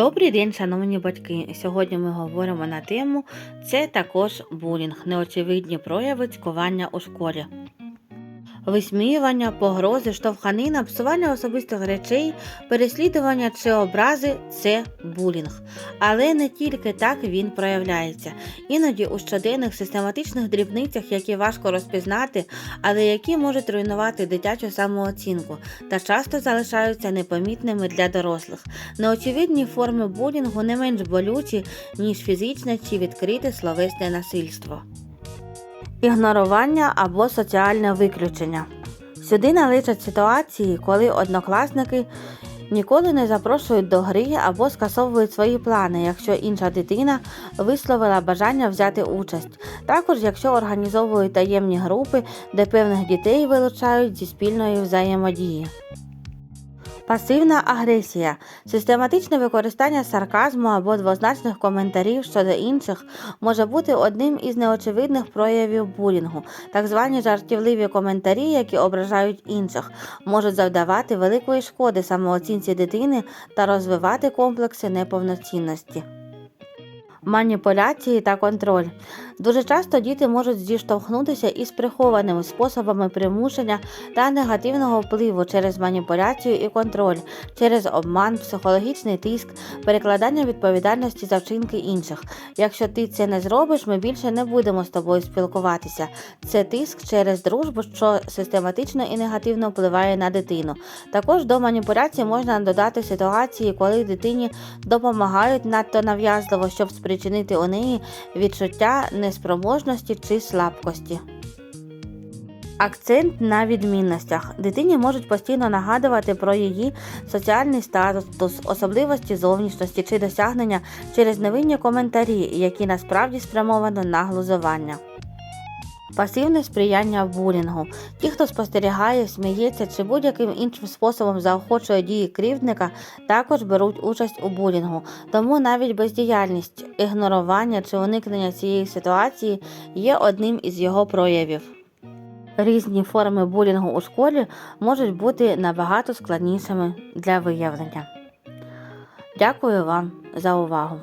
Добрий день, шановні батьки. Сьогодні ми говоримо на тему це також булінг, неочевидні прояви цькування у школі. Висміювання, погрози, штовханина, псування особистих речей, переслідування чи образи це булінг. Але не тільки так він проявляється. Іноді у щоденних систематичних дрібницях, які важко розпізнати, але які можуть руйнувати дитячу самооцінку та часто залишаються непомітними для дорослих. Неочевидні форми булінгу не менш болючі, ніж фізичне чи відкрите словесне насильство. Ігнорування або соціальне виключення. Сюди належать ситуації, коли однокласники ніколи не запрошують до гри або скасовують свої плани, якщо інша дитина висловила бажання взяти участь. Також якщо організовують таємні групи, де певних дітей вилучають зі спільної взаємодії. Пасивна агресія систематичне використання сарказму або двозначних коментарів щодо інших може бути одним із неочевидних проявів булінгу. Так звані жартівливі коментарі, які ображають інших, можуть завдавати великої шкоди самооцінці дитини та розвивати комплекси неповноцінності. Маніпуляції та контроль. Дуже часто діти можуть зіштовхнутися із прихованими способами примушення та негативного впливу через маніпуляцію і контроль, через обман, психологічний тиск, перекладання відповідальності за вчинки інших. Якщо ти це не зробиш, ми більше не будемо з тобою спілкуватися. Це тиск через дружбу, що систематично і негативно впливає на дитину. Також до маніпуляції можна додати ситуації, коли дитині допомагають надто нав'язливо, щоб спричинити у неї відчуття неспроможності чи слабкості. Акцент на відмінностях. Дитині можуть постійно нагадувати про її соціальний статус, особливості зовнішності чи досягнення через невинні коментарі, які насправді спрямовано на глузування. Пасивне сприяння булінгу. Ті, хто спостерігає, сміється чи будь-яким іншим способом заохочує дії кривдника, також беруть участь у булінгу. Тому навіть бездіяльність, ігнорування чи уникнення цієї ситуації є одним із його проявів. Різні форми булінгу у школі можуть бути набагато складнішими для виявлення. Дякую вам за увагу!